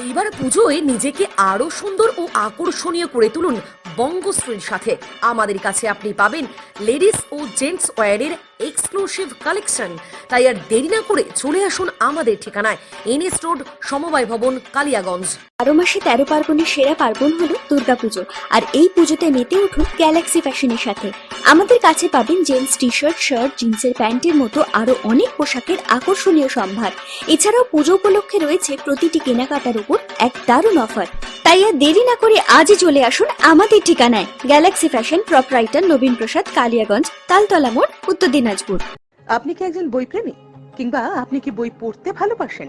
এইবার পুজোয় নিজেকে আরও সুন্দর ও আকর্ষণীয় করে তুলুন বঙ্গশ্রীর সাথে। আমাদের কাছে আপনি পাবেন লেডিস ও জেন্টস ওয়্যারের এক্সক্লুসিভ কালেকশন। তাই আর দেরি না করে চলে আসুন আমাদের ঠিকানায়, এনএস রোড, সমবায় ভবন, কালিয়াগঞ্জ। বারো মাসে তেরো পার্বণের সেরা পার্বণ হলো দুর্গাপুজো, আর এই পুজোতে মেতে উঠুন গ্যালাক্সি ফ্যাশনের সাথে। আমাদের কাছে পাবেন জেন্টস টি শার্ট শার্ট জিন্সের প্যান্টের মতো আরও অনেক পোশাকের আকর্ষণীয় সম্ভার। এছাড়াও পুজো উপলক্ষে রয়েছে প্রতিটি কেনাকাটার উপর এক দারুণ অফার। তাই আর দেরি না করে আজই চলে আসুন আমাদের ঠিকানায় galaxy fashion proprietor Nabin Prasad, Kaliyaganj, Taltala মোড়, উত্তর দিনাজপুর। আপনি কি একজন বই প্রেমী? কিংবা আপনি কি বই পড়তে ভালোবাসেন?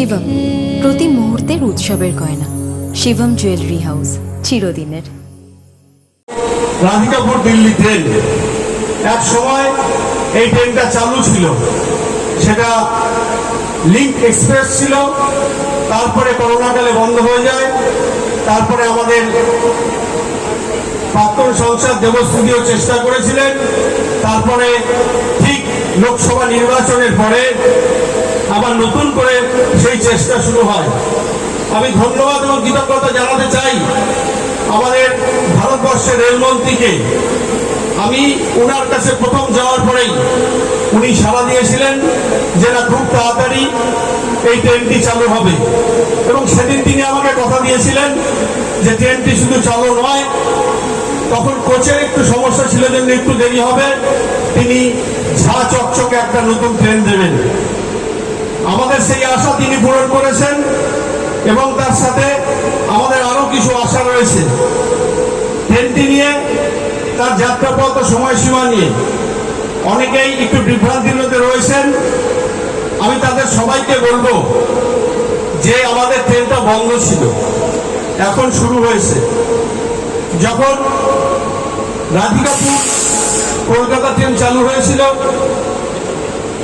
শিবম, প্রতি মুহূর্তের উৎসবের গয়না। শিবম জুয়েলারি হাউস চিরদিনের। রাধিকাপুর দিল্লি ট্রেন এক সময় এই ট্রেনটা চালু ছিল। সেটা লিঙ্ক এক্সপ্রেস ছিল। তারপরে করোনাকালে বন্ধ হয়ে যায়। তারপরে আমাদের প্রাক্তন সংসদ দেবস্তুতিও চেষ্টা করেছিলেন। তারপরে ঠিক লোকসভা নির্বাচনের পরে আবার নতুন করে সেই চেষ্টা শুরু হয়। আমি ধন্যবাদ এবং কৃতজ্ঞতা জানাতে চাই আমাদের ভারতবর্ষের রেলমন্ত্রীকে। আমি ওনার কাছে প্রথম যাওয়ার পরেই উনি সাড়া দিয়েছিলেন যে, না, খুব তাড়াতাড়ি এই ট্রেনটি চালু হবে। এবং সেদিন তিনি আমাকে কথা দিয়েছিলেন যে, ট্রেনটি শুধু চালু নয়, তখন কোচের একটু সমস্যা ছিল জন্য একটু দেরি হবে। তিনি ঝা চকচকে একটা নতুন ট্রেন দেবেন। আমাদের সেই আশা তিনি পূরণ করেছেন এবং তার সাথে আমাদের আরও কিছু আশা রয়েছে। ট্রেনটি নিয়ে, তার যাত্রাপথ ও সময়সীমা নিয়ে অনেকেই একটু বিভ্রান্তির মধ্যে রয়েছেন। আমি তাদের সবাইকে বলব যে আমাদের ট্রেনটা বন্ধ ছিল, এখন শুরু হয়েছে। যখন রাধিকাপুর কলকাতা ট্রেন চালু হয়েছিল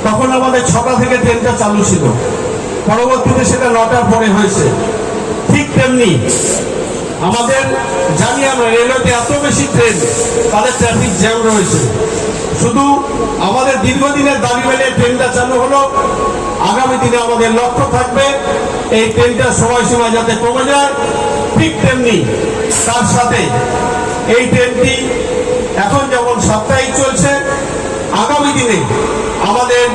তখন আমাদের ছটা থেকে ট্রেনটা চালু ছিল। পরবর্তীতে সেটা নটার পরে হয়েছে। ঠিক তেমনি আমাদের জানি আমরা, রেলওয়েতে এত বেশি ট্রেন, তাদের ট্রাফিক জ্যাম রয়েছে। শুধু আমাদের দীর্ঘদিনের দাবি মেলে ট্রেনটা চালু হলো, আগামী দিনে আমাদের লক্ষ্য থাকবে এই ট্রেনটার সময়সীমা যাতে কমে যায়। ঠিক তেমনি তার সাথে এই ট্রেনটি এখন যেমন সাপ্তাহিক চলছে আগামী দিনে আমাদের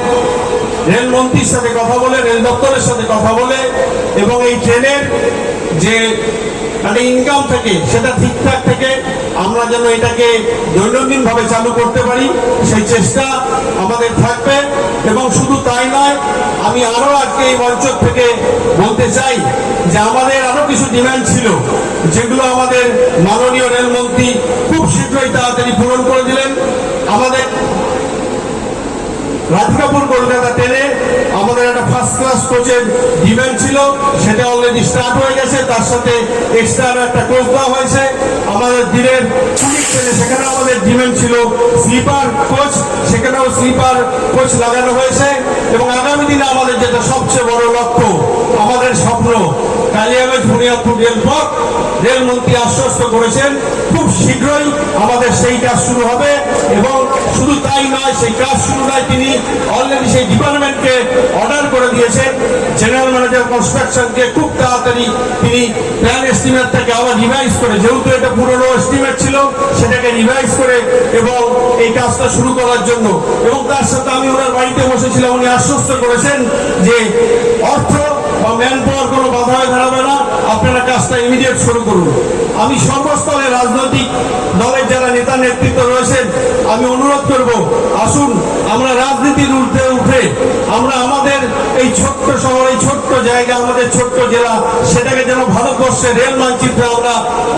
রেলমন্ত্রীর সাথে কথা বলে, রেল দপ্তরের সাথে কথা বলে এবং এই ট্রেনের যে একটা ইনকাম থেকে সেটা ঠিকঠাক থেকে আমরা যেন এটাকে দৈনন্দিন ভাবে চালু করতে পারি, সেই চেষ্টা আমাদের থাকবে এবং শুধু তাই নয়, আমি আরও আজকে এই মঞ্চ থেকে বলতে চাই যে আমাদের আরও কিছু ডিমান্ড ছিল, যেগুলো আমাদের মাননীয় রেলমন্ত্রী খুব শীঘ্রই তাড়াতাড়ি পূরণ করে দিলেন আমাদের রাধিকাপুর কলকাতা টেনে আমাদের একটা ফার্স্ট ক্লাস কোচের ডিমান্ড ছিল, সেটা অলরেডি স্টার্ট হয়ে গেছে, তার সাথে এক্সট্রা একটা কোচ দেওয়া হয়েছে। আমাদের দিনের পুলিশ সেখানে আমাদের ডিমান্ড ছিল স্লিপার কোচ সেখানেও স্লিপার কোচ লাগানো হয়েছে। কালিয়াগঞ্জ বুনিয়াদপুর রেলপথ রেলমন্ত্রী আশ্বস্ত করেছেন, খুব শীঘ্রই আমাদের সেই কাজ শুরু হবে এবং শুধু তাই নয়, সেই কাজ শুরু নয়, তিনি অলরেডি সেই ডিপার্টমেন্টকে অর্ডার করে দিয়েছেন। জেনারেল ম্যানেজার কনস্ট্রাকশনকে খুব তাড়াতাড়ি তিনি প্ল্যান এস্টিমেটটাকে আবার রিভাইজ করে, যেহেতু এটা পুরনো এস্টিমেট ছিল, সেটাকে রিভাইজ করে এবং এই কাজটা শুরু করার জন্য। এবং তার সাথে আমি ওনার বাড়িতে বসেছিলাম, উনি আশ্বস্ত করেছেন যে অর্থ বা ম্যান পাওয়ার কোনো বাধা হয়ে দাঁড়াবে না। আপনারা কাজটা ইমিডিয়েট শুরু করুন। আমি সর্বস্তরে রাজনৈতিক দলের যারা নেতা নেতৃত্ব রয়েছেন, আমি অনুরোধ করব, আসুন আমরা রাজনীতির ঊর্ধ্বে উঠে আমরা আমাদের এই ছোট্ট শহর, এই ছোট্ট জায়গা, আমাদের ছোট্ট জেলা, সেটাকে যেন ভারতবর্ষের রেল মানচিত্রে আমরা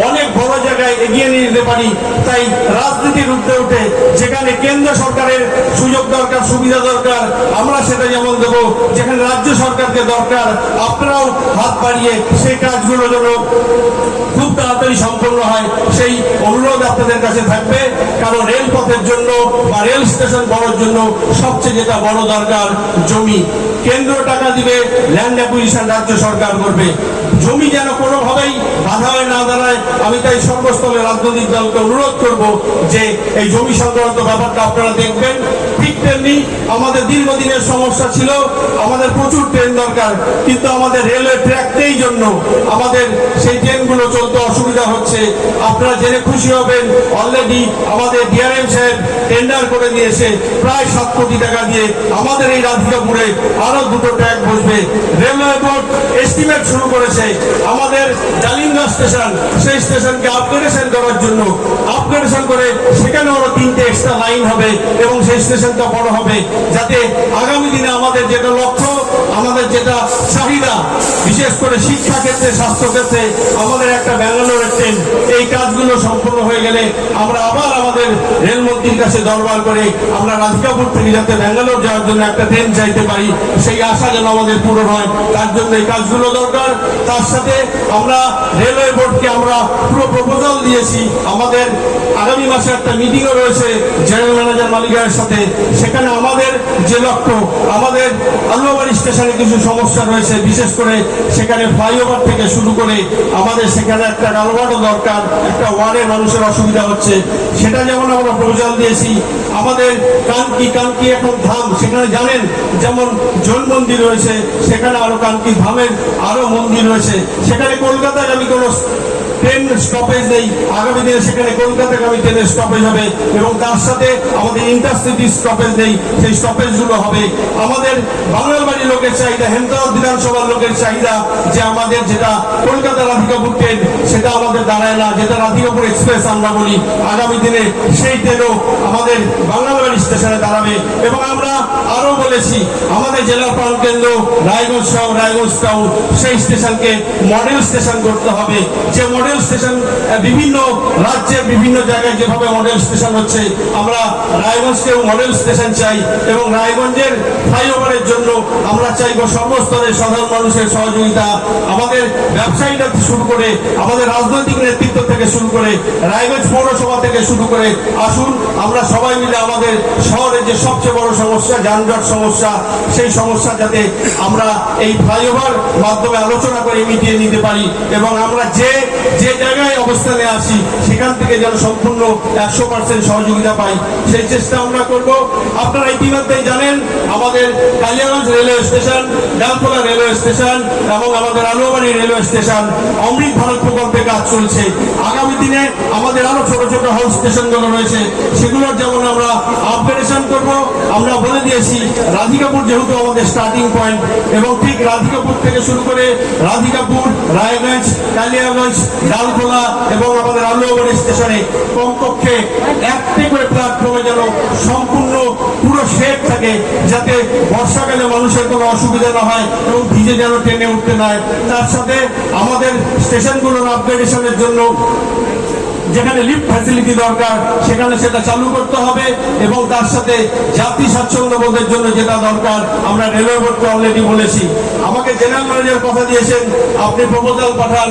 অনেক বড় জায়গায় এগিয়ে নিয়ে যেতে পারি। তাই রাজনীতির ঊর্ধ্বে উঠে যেখানে কেন্দ্র সরকারের সুযোগ দরকার, সুবিধা দরকার, আমরা সেটা যেমন দেবো, যেখানে রাজ্য সরকারকে দরকার, আপনারাও হাত বাড়িয়ে সেই কাজগুলো যেন খুব তাড়াতাড়ি সম্পন্ন হয়, সেই অনুরোধ আপনাদের কাছে থাকবে। কারণ রেলপথের জন্য বা রেল স্টেশন বড়ার জন্য সবচেয়ে যেটা বড় দরকার, জমি। কেন্দ্র টাকা দিবে ল্যান্ড অ্যাকুইজিশন রাজ্য সরকার করবে। জমি যেন বাধা হয়ে আমি তাই সর্বস্থলে রাজনৈতিক দলকে অনুরোধ করব যে এই জমি সংক্রান্ত ব্যাপারটা আপনারা দেখবেন। তেমনি আমাদের দীর্ঘদিনের সমস্যা ছিল, আমাদের প্রচুর ট্রেন দরকার, কিন্তু আমাদের রেলওয়ে ট্র্যাকতেই জন্য আমাদের সেই ট্রেনগুলো চলতে অসুবিধা হচ্ছে। আপনারা জেনে খুশি হবেন অলরেডি আমাদের ডিআরএম সাহেব টেন্ডার করে দিয়েছে, প্রায় সাত কোটি টাকা দিয়ে আমাদের এই রাধিকাপুরে আরও দুটো ট্র্যাক বসবে। রেলওয়ে বোর্ড এস্টিমেট শুরু করেছে, আমাদের জালিঙ্গা স্টেশন সেই স্টেশনকে আপগ্রেডেশন করার জন্য। আপগ্রেডেশন করে সেখানে আরও তিনটে এক্সট্রা লাইন হবে এবং সেই স্টেশনটা বড় হবে যাতে আগামী দিনে আমাদের যেটা লক্ষ্য আমাদের যেটা চাহিদা বিশেষ করে শিক্ষা ক্ষেত্রে, স্বাস্থ্য ক্ষেত্রে আমাদের একটা ব্যাঙ্গালোরের ট্রেন এই কাজগুলো সম্পূর্ণ হয়ে গেলে আমরা আবার আমাদের রেলমন্ত্রীর কাছে দরবার করে আমরা রাধিকাপুর থেকে যাতে ব্যাঙ্গালোর যাওয়ার জন্য একটা ট্রেন চাইতে পারি, সেই আশা যেন আমাদের পূরণ হয়। তার জন্য এই কাজগুলো দরকার। তার সাথে আমরা রেলওয়ে বোর্ডকে আমরা পুরো প্রপোজাল দিয়েছি। আমাদের আগামী মাসে একটা মিটিংও রয়েছে জেনারেল ম্যানেজার মালিকের সাথে। সেখানে আমাদের যে লক্ষ্য, আমাদের আলুয়াবাড়ি স্টেশনে কিছু সমস্যা রয়েছে। বিশেষ করে সেখানে ফ্লাইওভার থেকে শুরু করে আমাদের সেখানে একটা কালভার্টও দরকার, একটা ওয়ার্ডে মানুষের অসুবিধা হচ্ছে। সেটা যেমন আমরা প্রপোজাল দিয়েছি, আমাদের কানকি কানকি এখন ধাম, সেখানে জানেন, যেমন জৈন মন্দির রয়েছে, সেখানে আরও কানকি ধামের আরও মন্দির রয়েছে। সেখানে কলকাতায় আমি কোনো ট্রেন স্টপেজ নেই। আগামী দিনে সেখানে কলকাতাগামী ট্রেনের স্টপেজ হবে এবং তার সাথে আমাদের ইন্টারসিটি স্টপেজ নেই। সেই স্টপেজগুলো হবে। আমাদের বাংলার লোকের চাহিদা হেমতাবাদ বিধানসভার লোকের চাহিদা যে আমাদের যেটা কলকাতা রাধিকাপুর ট্রেন, সেটা আমাদের দাঁড়ায় না। যেটা রাধিকাপুর এক্সপ্রেস আমরা বলি, আগামী দিনে সেই ট্রেনও আমাদের বাংলার বাড়ি স্টেশনে দাঁড়াবে। এবং আমরা আরও বলেছি, আমাদের জেলা প্রাণ কেন্দ্র রায়গঞ্জ শহর রায়গঞ্জ টাউন সেই স্টেশনকে মডেল স্টেশন করতে হবে। যে মডেল স্টেশন বিভিন্ন রাজ্যের বিভিন্ন জায়গায় যেভাবে মডেল স্টেশন হচ্ছে, আমরা রায়গঞ্জকেও মডেল স্টেশন চাই এবং রায়গঞ্জের ফ্লাইওভারের জন্য আমরা চাইব সর্বস্তরের সাধারণ মানুষের সহযোগিতা। আমাদের ব্যবসায়ীরা শুরু করে, আমাদের রাজনৈতিক নেতৃত্ব থেকে শুরু করে, রায়গঞ্জ পৌরসভা থেকে শুরু করে, আসুন, আমরা সবাই মিলে আমাদের শহরের যে সবচেয়ে বড় সমস্যা, যানজট সমস্যা, সেই সমস্যা যাতে আমরা এই ফ্লাইওভার মাধ্যমে আলোচনা করে মিটিয়ে নিতে পারি এবং আমরা যে যে জায়গায় অবস্থানে আসি সেখান থেকে যেন সম্পূর্ণ একশো পার্সেন্ট সহযোগিতা পাই। সেই চেষ্টা আমরা করব। আপনারা ইতিমধ্যেই জানেন, আমাদের Kaliyaganj railway station Dalkhola railway station এবং আমাদের আলুয়াবাড়ি রেলওয়ে স্টেশন অমৃত ভারত প্রকল্পে কাজ চলছে। আগামী দিনে আমাদের আরও ছোট ছোট হাউস স্টেশনগুলো রয়েছে। সেগুলোর যেমন আমরা আপগ্রেডেশন করব, আমরা বলে দিয়েছি, রাধিকাপুর যেহেতু আমাদের স্টার্টিং পয়েন্ট এবং ঠিক রাধিকাপুর থেকে শুরু করে রাধিকাপুর, রায়গঞ্জ, কালিয়াগঞ্জ ডালখোলা এবং আমাদের আলুয়াবাড়ি স্টেশনে কমপক্ষে একটি করে প্ল্যাটফর্মে যেন সম্পূর্ণ পুরো শেড থাকে, যাতে বর্ষাকালে মানুষের কোনো অসুবিধা না হয় এবং ভিজে যেন ট্রেনে উঠতে নেয় তার সাথে আমাদের স্টেশনগুলোর আপগ্রেডেশনের জন্য যেখানে লিফট ফ্যাসিলিটি দরকার, সেখানে সেটা চালু করতে হবে এবং তার সাথে জাতি স্বাচ্ছন্দ্য বোধের জন্য যেটা দরকার, আমরা রেলওয়ে বোর্ডকে অলরেডি বলেছি। আমাকে জেনারেল ম্যানেজার কথা দিয়েছেন, আপনি প্রপোজাল পাঠান।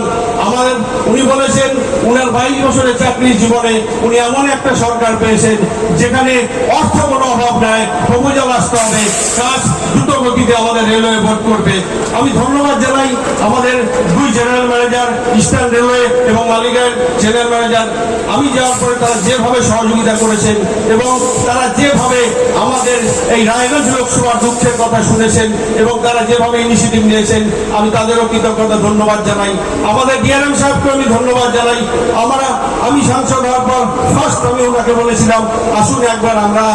আমাদের উনি বলেছেন, উনার বাইশ বছরের চাকরির জীবনে উনি এমন একটা সরকার পেয়েছেন, যেখানে অর্থ কোনো অভাব নাই প্রপোজাল আসতে হবে, কাজ দ্রুত গতিতে আমাদের রেলওয়ে বোর্ড করবে। আমি ধন্যবাদ জানাই আমাদের দুই জেনারেল ম্যানেজার ইস্টার্ন রেলওয়ে এবং মালিগাঁয়ের জেনারেল ম্যানেজার আমি যাওয়ার পরে তারা যেভাবে সহযোগিতা করেছেন এবং তারা যেভাবে আমাদের এই রায়গঞ্জ লোকসভার দুঃখের কথা শুনেছেন এবং তারা যেভাবে ইনিশিয়েটিভ নিয়েছেন, আমি তাদেরও কৃতজ্ঞতা, ধন্যবাদ জানাই। আমাদের ডিআরএম সাহেবকে আমি ধন্যবাদ জানাই। আমরা, আমি সাংসদ হওয়ার পর ফার্স্ট আমি ওনাকে বলেছিলাম, আসুন একবার আমরা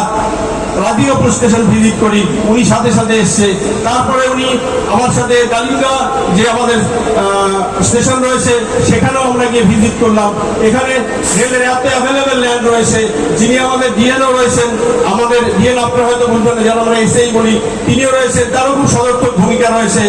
রাধিকাপুর স্টেশন ভিজিট করি, উনি সাথে সাথে এসছে। তারপরে উনি আমার সাথে কালিঙ্গা যে আমাদের স্টেশন রয়েছে, সেখানেও আমরা গিয়ে ভিজিট করলাম। এখানে রেলের এত অ্যাভেলেবেল ল্যান্ড রয়েছে, যিনি আমাদের ডিএনও রয়েছেন, আমাদের ডিএন আপনারা হয়তো বলবেন না, যারা আমরা এসেই বলি, তিনিও রয়েছেন, তারও খুব সদর্থক ভূমিকা রয়েছে।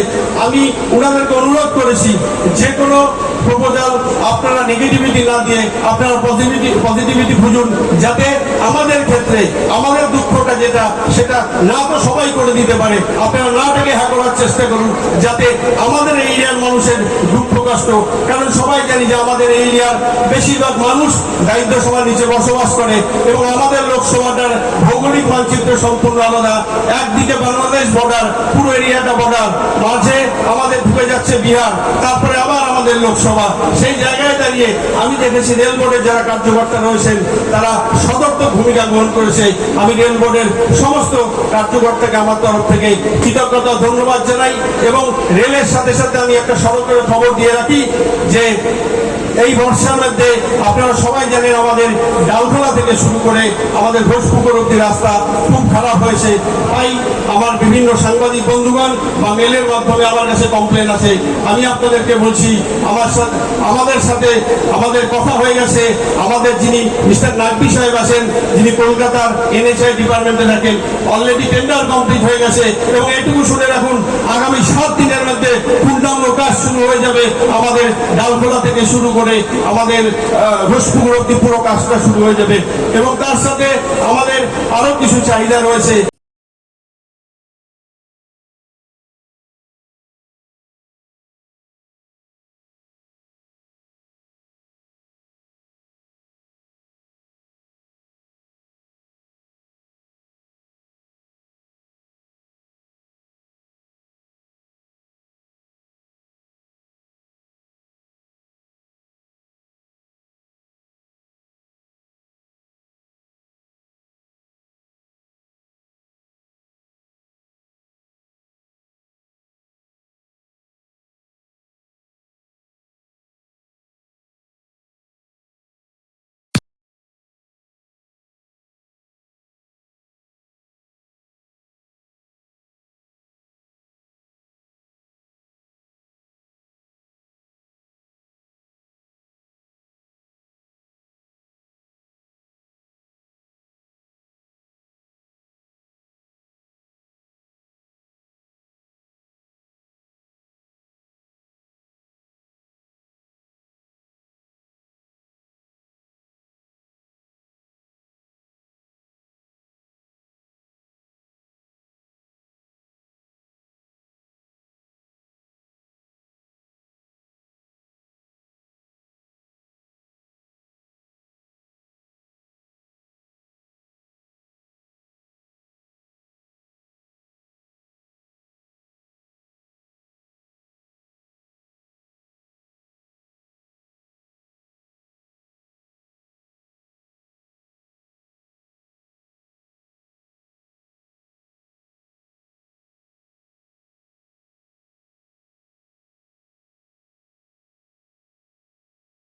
আমি ওনাদেরকে অনুরোধ করেছি, যে কোনো প্রপোজাল আপনারা নেগেটিভিটি না দিয়ে আপনারা পজিটিভিটি পজিটিভিটি খুঁজুন। যাতে আমাদের ক্ষেত্রে, আমাদের দুঃখটা যেটা, সেটা না তো সবাই করে দিতে পারে। আপনারা না থেকে হ্যাঁ করার চেষ্টা করুন, যাতে আমাদের এরিয়ার মানুষের দুঃখ কষ্ট, কারণ সবাই জানি যে আমাদের এরিয়ার বেশিরভাগ মানুষ দারিদ্র সভার নিচে বসবাস করে এবং আমাদের লোকসভাটার ভৌগোলিক মানচিত্র সম্পূর্ণ আলাদা। একদিকে বাংলাদেশ বর্ডার পুরো এরিয়াটা বর্ডার মাঝে আমাদের ঢুকে যাচ্ছে বিহার, তারপরে আবার আমাদের লোকসভা। সেই জায়গায় দাঁড়িয়ে আমি দেখেছি রেল বোর্ডের যারা কার্যকর্তা রয়েছেন, তারা সদর্থক ভূমিকা গ্রহণ করেছে। আমি রেল বোর্ডের সমস্ত কার্যকর্তাকে আমার তরফ থেকে কৃতজ্ঞতা, ধন্যবাদ জানাই এবং রেলের সাথে সাথে আমি একটা সড়কের খবর দিয়ে রাখি যে এই বর্ষার মধ্যে আপনারা সবাই জানেন আমাদের ডালখোলা থেকে শুরু করে আমাদের ঘোষপুকুর অব্দি রাস্তা খুব খারাপ হয়েছে। তাই আমার বিভিন্ন সাংবাদিক বন্ধুগণ বা মেলের মাধ্যমে আমার কাছে কমপ্লেন আছে। আমি আপনাদেরকে বলছি, আমার সাথে আমাদের সাথে আমাদের কথা হয়ে গেছে। আমাদের যিনি মিস্টার নাকবি সাহেব আছেন, যিনি কলকাতার এনএচআই ডিপার্টমেন্টে থাকেন অলরেডি টেন্ডার কমপ্লিট হয়ে গেছে এবং এটুকু শুনে রাখুন, আগামী সাত দিনের মধ্যে পূর্ণাঙ্গ কাজ শুরু হয়ে যাবে আমাদের ডালখোলা থেকে শুরু করে আমাদের রসপুর অব্দি পুরো কাজটা শুরু হয়ে যাবে। এবং তার সাথে আমাদের আরও কিছু চাহিদা রয়েছে।